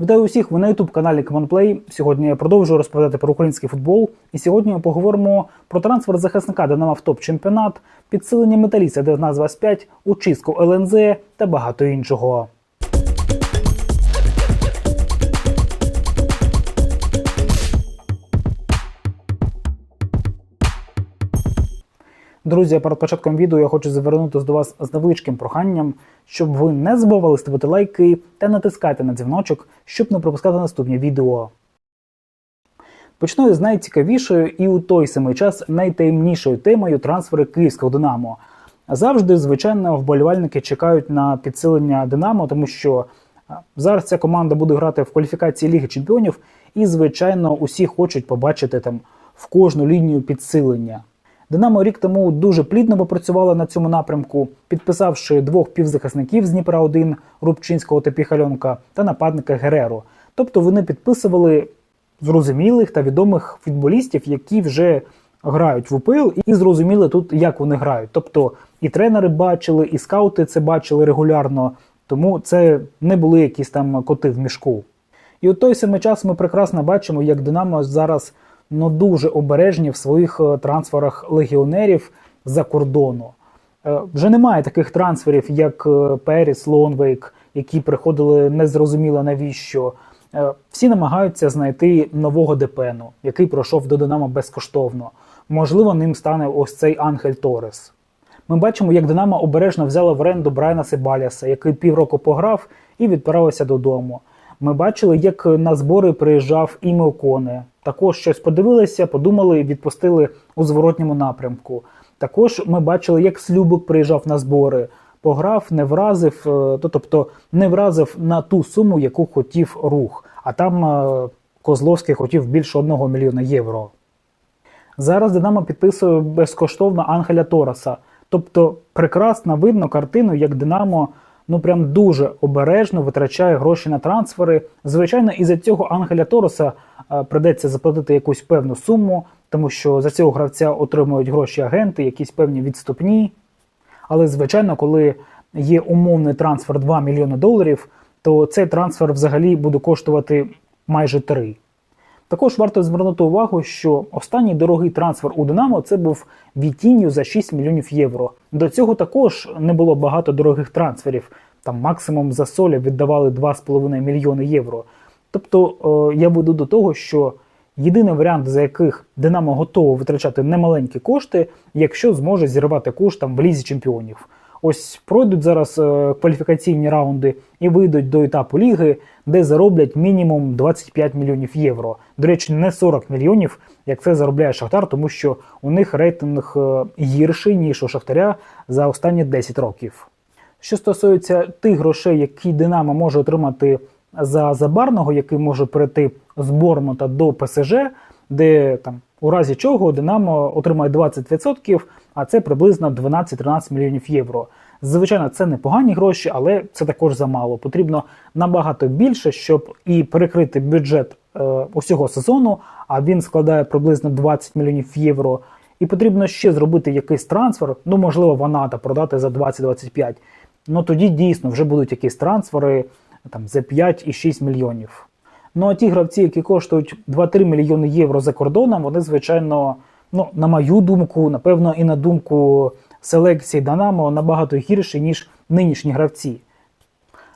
Вітаю усіх! Ви на ютуб-каналі Команплей. Сьогодні я продовжую розповідати про український футбол. І сьогодні поговоримо про трансфер захисника Динамо в топ-чемпіонат, підсилення металіста 1925, учистку ЛНЗ та багато іншого. Друзі, перед початком відео я хочу звернутися до вас з невеличким проханням, щоб ви не забували ставити лайки та натискати на дзвіночок, щоб не пропускати наступні відео. Почну з найцікавішою і у той самий час найтаємнішою темою трансфери київського Динамо. Завжди, звичайно, вболівальники чекають на підсилення Динамо, тому що зараз ця команда буде грати в кваліфікації Ліги Чемпіонів, і, звичайно, усі хочуть побачити там в кожну лінію підсилення. Динамо рік тому дуже плідно попрацювала на цьому напрямку, підписавши двох півзахисників з Дніпра 1 Рубчинського та Піхальонка та нападника Гереро. Тобто вони підписували зрозумілих та відомих футболістів, які вже грають в УПЛ, і зрозуміли тут, як вони грають. Тобто і тренери бачили, і скаути це бачили регулярно, тому це не були якісь там коти в мішку. І у той самий час ми прекрасно бачимо, як Динамо зараз ну дуже обережні в своїх е, трансферах легіонерів за кордону. Е, Вже немає таких трансферів, як е, Періс, Лонвейк, які приходили незрозуміло навіщо. Всі намагаються знайти нового ДПНу, який пройшов до Динамо безкоштовно. Можливо, ним стане ось цей Ангель Торес. Ми бачимо, як Динамо обережно взяла в оренду Брайана Себаляса, який півроку пограв і відправився додому. Ми бачили, як на збори приїжджав Іме Оконе. Також щось подивилися, подумали і відпустили у зворотньому напрямку. Також ми бачили, як Слюбик приїжджав на збори, пограв, не вразив, е, тобто не вразив на ту суму, яку хотів рух. А там е, Козловський хотів більше одного мільйона євро. Зараз Динамо підписує безкоштовно Ангеля Тораса. Тобто прекрасно видно картину, як Динамо ну прям дуже обережно витрачає гроші на трансфери. Звичайно, із-за цього Ангеля Тороса е, придеться заплатити якусь певну суму, тому що за цього гравця отримують гроші агенти, якісь певні відступні. Але звичайно, коли є умовний трансфер 2 мільйони доларів, то цей трансфер взагалі буде коштувати майже 3. Також варто звернути увагу, що останній дорогий трансфер у Динамо це був Вітінью за 6 мільйонів євро. До цього також не було багато дорогих трансферів. Там максимум за соля віддавали 2,5 мільйони євро. Тобто е, я веду до того, що єдиний варіант, за яких Динамо готово витрачати немаленькі кошти, якщо зможе зірвати куш там в лізі чемпіонів. Ось пройдуть зараз е, кваліфікаційні раунди і вийдуть до етапу ліги, де зароблять мінімум 25 мільйонів євро. До речі, не 40 мільйонів, як це заробляє Шахтар, тому що у них рейтинг е, гірший ніж у Шахтаря за останні 10 років. Що стосується тих грошей, які Динамо може отримати за Забарного, який може перейти з Бормута до ПСЖ, де там у разі чого Динамо отримає 20%, а це приблизно 12-13 мільйонів євро. Звичайно, це непогані гроші, але це також замало. Потрібно набагато більше, щоб і перекрити бюджет е, усього сезону, а він складає приблизно 20 мільйонів євро. І потрібно ще зробити якийсь трансфер, ну можливо, Ваната продати за 20-25. Ну тоді дійсно вже будуть якісь трансфери там за 5 і 6 мільйонів. Ну а ті гравці, які коштують 2-3 мільйони євро за кордоном, вони, звичайно, ну, на мою думку, напевно, і на думку селекції Динамо набагато гірші, ніж нинішні гравці.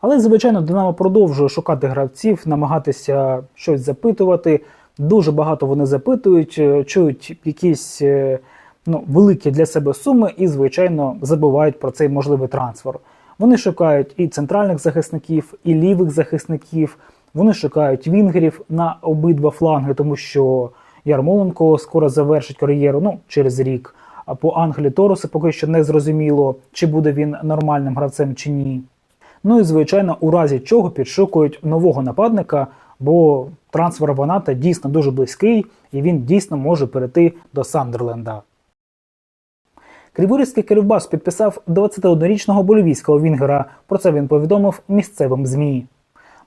Але, звичайно, Динамо продовжує шукати гравців, намагатися щось запитувати. Дуже багато вони запитують, е, чують якісь е, ну, великі для себе суми і, звичайно, забувають про цей можливий трансфер. Вони шукають і центральних захисників, і лівих захисників. Вони шукають вінгерів на обидва фланги, тому що Ярмоленко скоро завершить кар'єру ну, через рік. А по Ангелі Торосу поки що не зрозуміло, чи буде він нормальним гравцем чи ні. Ну і звичайно, у разі чого підшукують нового нападника, бо трансфер Ваната дійсно дуже близький і він дійсно може перейти до Сандерленда. Криворізький Кривбас підписав 21-річного болівійського вінгера. Про це він повідомив місцевим ЗМІ.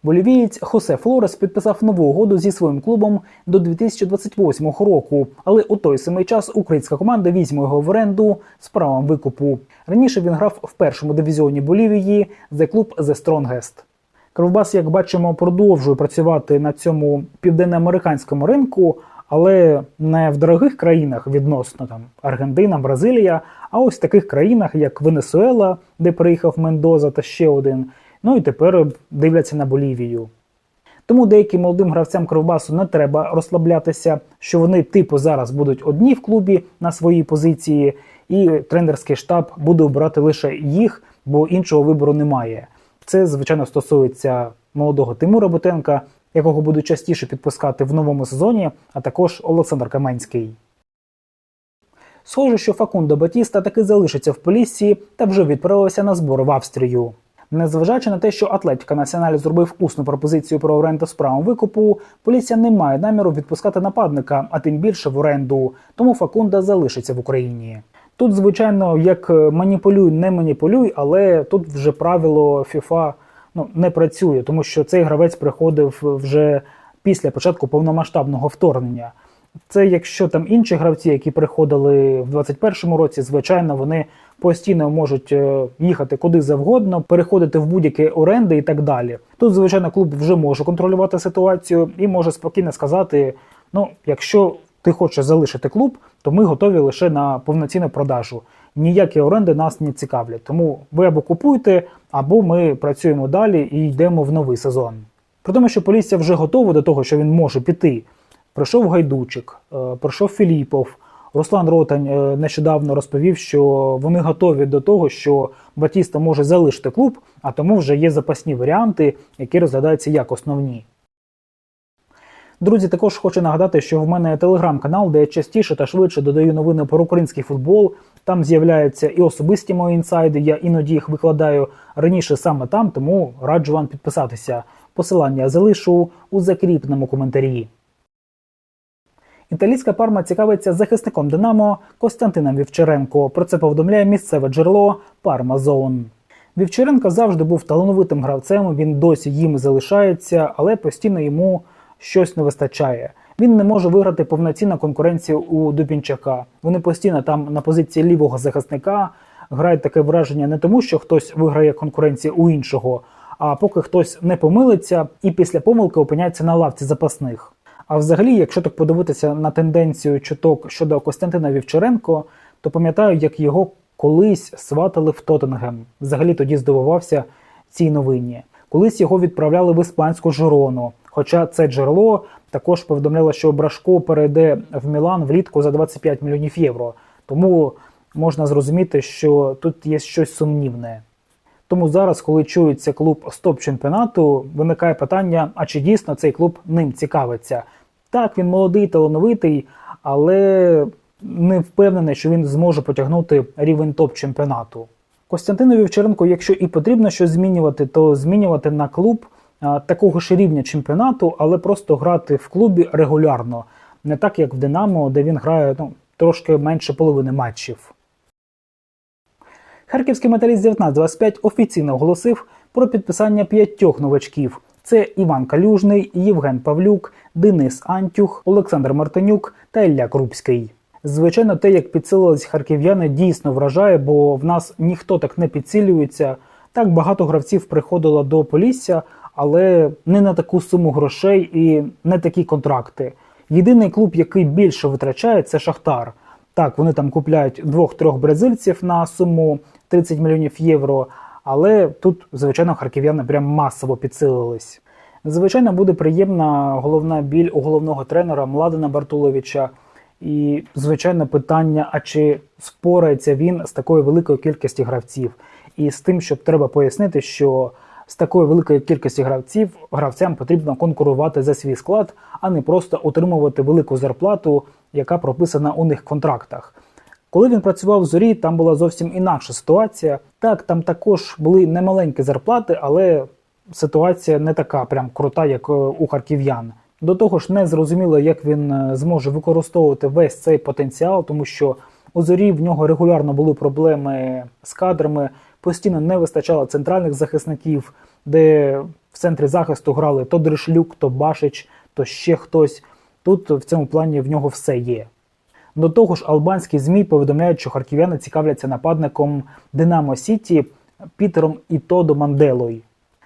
Болівієць Хосе Флорес підписав нову угоду зі своїм клубом до 2028 року, але у той самий час українська команда візьме його в оренду з правом викупу. Раніше він грав в першому дивізіоні Болівії за клуб The Strongest. Кривбас, як бачимо, продовжує працювати на цьому південноамериканському ринку, але не в дорогих країнах відносно там Аргентина, Бразилія, а ось в таких країнах, як Венесуела, де приїхав Мендоза та ще один. Ну і тепер дивляться на Болівію. Тому деяким молодим гравцям Кривбасу не треба розслаблятися, що вони типу зараз будуть одні в клубі на своїй позиції, і тренерський штаб буде обирати лише їх, бо іншого вибору немає. Це, звичайно, стосується молодого Тимура Бутенка, якого будуть частіше підпускати в новому сезоні, а також Олександр Каменський. Схоже, що Факундо Батіста таки залишиться в Поліссі та вже відправився на збори в Австрію. Незважаючи на те, що Атлетика Національ зробив усну пропозицію про оренду з правом викупу, поліція не має наміру відпускати нападника, а тим більше в оренду, тому Факунда залишиться в Україні. Тут, звичайно, як маніпулюй, не маніпулюй, але тут вже правило FIFA ну, не працює, тому що цей гравець приходив вже після початку повномасштабного вторгнення. Це якщо там інші гравці, які приходили в 21-му році, звичайно, вони постійно можуть е, їхати куди завгодно, переходити в будь-які оренди і так далі. Тут, звичайно, клуб вже може контролювати ситуацію і може спокійно сказати: ну, якщо ти хочеш залишити клуб, то ми готові лише на повноцінну продажу. Ніякі оренди нас не цікавлять. Тому ви або купуєте, або ми працюємо далі і йдемо в новий сезон. При тому, що Полісся вже готова до того, що він може піти. Прийшов Гайдучик, е, прийшов Філіпов. Руслан Ротань е, нещодавно розповів, що вони готові до того, що Батіста може залишити клуб, а тому вже є запасні варіанти, які розглядаються як основні. Друзі, також хочу нагадати, що в мене телеграм-канал, де я частіше та швидше додаю новини про український футбол. Там з'являються і особисті мої інсайди. Я іноді їх викладаю раніше саме там, тому раджу вам підписатися. Посилання залишу у закріпленому коментарі. Італійська парма цікавиться захисником Динамо Костянтином Вівчаренко. Про це повідомляє місцеве джерело Парма Зоун. Вівчаренко завжди був талановитим гравцем. Він досі їм залишається, але постійно йому щось не вистачає. Він не може виграти повноцінну конкуренцію у Дубінчака. Вони постійно там на позиції лівого захисника грають таке враження не тому, що хтось виграє конкуренцію у іншого, а поки хтось не помилиться і після помилки опиняється на лавці запасних. А взагалі, якщо так подивитися на тенденцію чуток щодо Костянтина Вівчаренко, то пам'ятаю, як його колись сватали в Тоттенгем. Взагалі тоді здивувався цій новині. Колись його відправляли в іспанську Жирону. Хоча це джерело також повідомляло, що Брашко перейде в Мілан влітку за 25 мільйонів євро. Тому можна зрозуміти, що тут є щось сумнівне. Тому зараз, коли чується клуб стоп чемпіонату, виникає питання: а чи дійсно цей клуб ним цікавиться? Так, він молодий, талановитий, але не впевнений, що він зможе потягнути рівень топ чемпіонату. Костянтину Вівчаренко, якщо і потрібно щось змінювати, то змінювати на клуб такого ж рівня чемпіонату, але просто грати в клубі регулярно, не так як в Динамо, де він грає ну, трошки менше половини матчів. Харківський металіст 1925 офіційно оголосив про підписання п'ятьох новачків. Це Іван Калюжний, Євген Павлюк, Денис Антюх, Олександр Мартинюк та Ілля Крупський. Звичайно, те, як підсилились харків'яни, дійсно вражає, бо в нас ніхто так не підсилюється. Так багато гравців приходило до Полісся, але не на таку суму грошей і не такі контракти. Єдиний клуб, який більше витрачає, це Шахтар. Так, вони там купляють двох-трьох бразильців на суму 30 мільйонів євро. Але тут, звичайно, харків'яни прям масово підсилились. Звичайно, буде приємна головна біль у головного тренера Младена Бартуловича. І, звичайно, питання: а чи спорається він з такою великою кількістю гравців? І з тим, щоб треба пояснити, що з такою великою кількістю гравців гравцям потрібно конкурувати за свій склад, а не просто отримувати велику зарплату, яка прописана у них в контрактах. Коли він працював в зорі, там була зовсім інакша ситуація. Так, там також були немаленькі зарплати, але ситуація не така прям крута, як у харків'ян. До того ж, не зрозуміло, як він зможе використовувати весь цей потенціал, тому що у зорі в нього регулярно були проблеми з кадрами, постійно не вистачало центральних захисників, де в центрі захисту грали то Дришлюк, то Башич, то ще хтось. Тут в цьому плані в нього все є. До того ж, албанські ЗМІ повідомляють, що харків'яни цікавляться нападником Динамо Сіті Пітером Ітодо Манделой.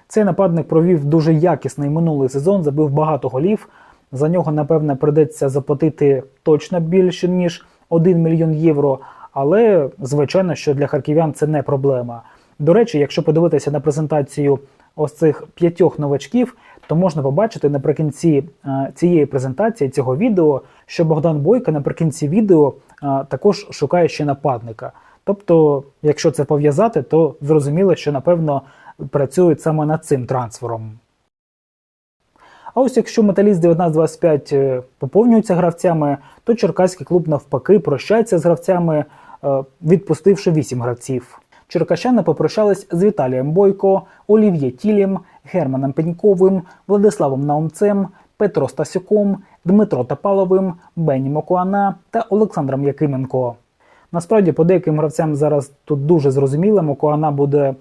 Цей нападник провів дуже якісний минулий сезон, забив багато голів. За нього, напевне, придеться заплатити точно більше ніж 1 мільйон євро. Але звичайно, що для харків'ян це не проблема. До речі, якщо подивитися на презентацію ось цих п'ятьох новачків, то можна побачити наприкінці е, цієї презентації цього відео, що Богдан Бойко наприкінці відео е, також шукає ще нападника. Тобто, якщо це пов'язати, то зрозуміло, що напевно працюють саме над цим трансфером. А ось якщо металіст 1925 е, поповнюється гравцями, то черкаський клуб навпаки прощається з гравцями, відпустивши 8 гравців. Черкащани попрощались з Віталієм Бойко, Олів'є Тілім, Германом Пеньковим, Владиславом Наумцем, Петро Стасюком, Дмитро Тапаловим, Бені Мокуана та Олександром Якименко. Насправді, по деяким гравцям зараз тут дуже зрозуміло, Мокуана буде е,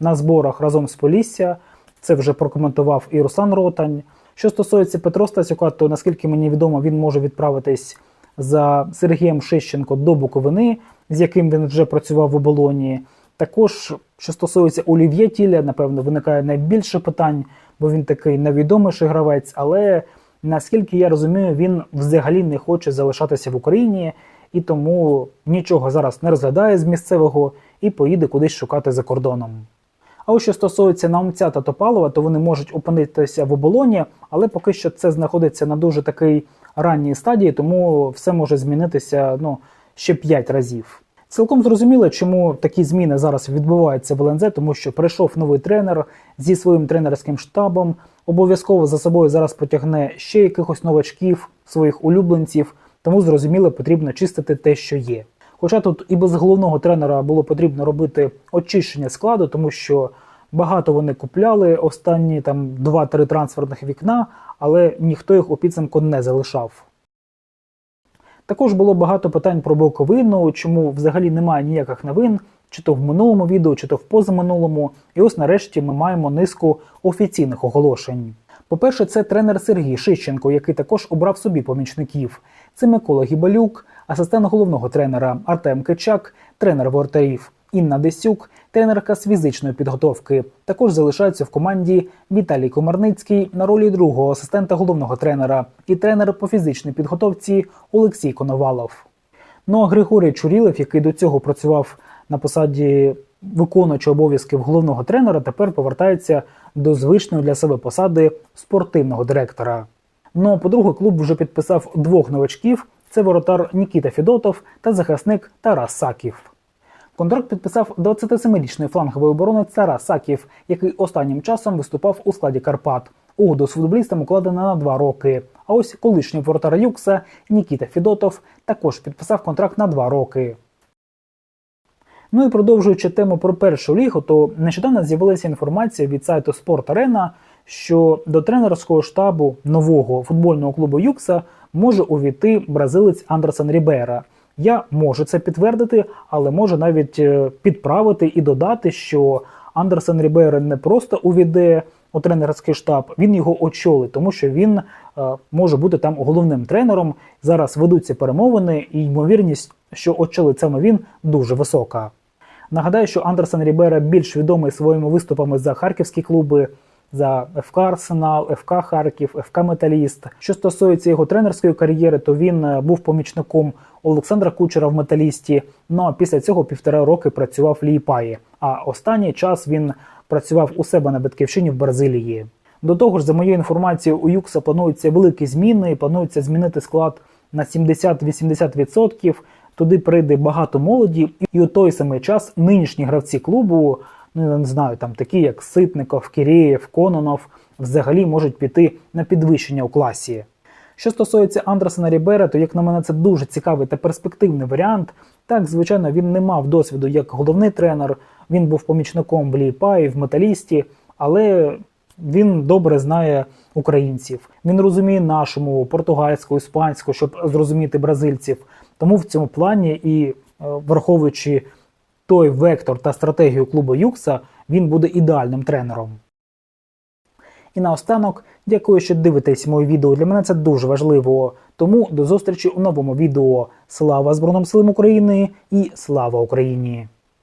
на зборах разом з Полісся. Це вже прокоментував і Руслан Ротань. Що стосується Петро Стасюка, то наскільки мені відомо, він може відправитись за Сергієм Шищенко до Буковини, з яким він вже працював в оболоні. Також, що стосується Олів'є Тіля, напевно, виникає найбільше питань, бо він такий невідоміший гравець. Але наскільки я розумію, він взагалі не хоче залишатися в Україні і тому нічого зараз не розглядає з місцевого і поїде кудись шукати за кордоном. А ось що стосується Наумця та Топалова, то вони можуть опинитися в оболоні, але поки що це знаходиться на дуже такий ранній стадії, тому все може змінитися ну, ще 5 разів. Цілком зрозуміло, чому такі зміни зараз відбуваються в ЛНЗ, тому що прийшов новий тренер зі своїм тренерським штабом. Обов'язково за собою зараз потягне ще якихось новачків, своїх улюбленців, тому зрозуміло, потрібно чистити те, що є. Хоча тут і без головного тренера було потрібно робити очищення складу, тому що багато вони купляли останні там 2-3 трансферних вікна, але ніхто їх у підсумку не залишав. Також було багато питань про Боковину, чому взагалі немає ніяких новин, чи то в минулому відео, чи то в позаминулому. І ось нарешті ми маємо низку офіційних оголошень. По-перше, це тренер Сергій Шищенко, який також обрав собі помічників. Це Микола Гібалюк, асистент головного тренера Артем Кичак, тренер воротарів Інна Десюк, тренерка з фізичної підготовки. Також залишаються в команді Віталій Комарницький на ролі другого асистента головного тренера і тренер по фізичній підготовці Олексій Коновалов. Ну а Григорій Чурілев, який до цього працював на посаді виконуючого обов'язків головного тренера, тепер повертається до звичної для себе посади спортивного директора. Ну а по-друге, клуб вже підписав двох новачків: це воротар Нікіта Фідотов та захисник Тарас Саків. Контракт підписав 27-річний фланговий оборонець Тарас Саків, який останнім часом виступав у складі Карпат. Угоду з футболістом укладена на два роки. А ось колишній воротар Юкса Нікіта Фідотов також підписав контракт на два роки. Ну і продовжуючи тему про першу лігу, то нещодавно з'явилася інформація від сайту Спорт Арена, що до тренерського штабу нового футбольного клубу Юкса може увійти бразилець Андерсон Рібера. Я можу це підтвердити, але можу навіть е, підправити і додати, що Андерсен Рібера не просто увійде у тренерський штаб, він його очолить, тому що він е, може бути там головним тренером. Зараз ведуться перемовини, і ймовірність, що очолить саме він, дуже висока. Нагадаю, що Андерсен Рібера більш відомий своїми виступами за харківські клуби. За ФК Арсенал, ФК Харків, ФК Металіст. Що стосується його тренерської кар'єри, то він е, був помічником Олександра Кучера в металісті. Ну а після цього півтора роки працював в Ліїпаї. А останній час він працював у себе на батьківщині в Бразилії. До того ж, за моєю інформацією, у Юкса плануються великі зміни. Планується змінити склад на 70-80%. Туди прийде багато молоді, і у той самий час нинішні гравці клубу, ну я не знаю, там такі як Ситников, Кірєєв, Кононов, взагалі можуть піти на підвищення у класі. Що стосується Андерсена Рібера, то, як на мене, це дуже цікавий та перспективний варіант. Так, звичайно, він не мав досвіду як головний тренер, він був помічником в Ліпаї, в металісті, але він добре знає українців. Він розуміє нашу португальську, іспанську, щоб зрозуміти бразильців. Тому в цьому плані і е, враховуючи той вектор та стратегію клубу Юкса, він буде ідеальним тренером. І наостанок, дякую, що дивитесь моє відео. Для мене це дуже важливо. Тому до зустрічі у новому відео. Слава Збройним силам України і слава Україні!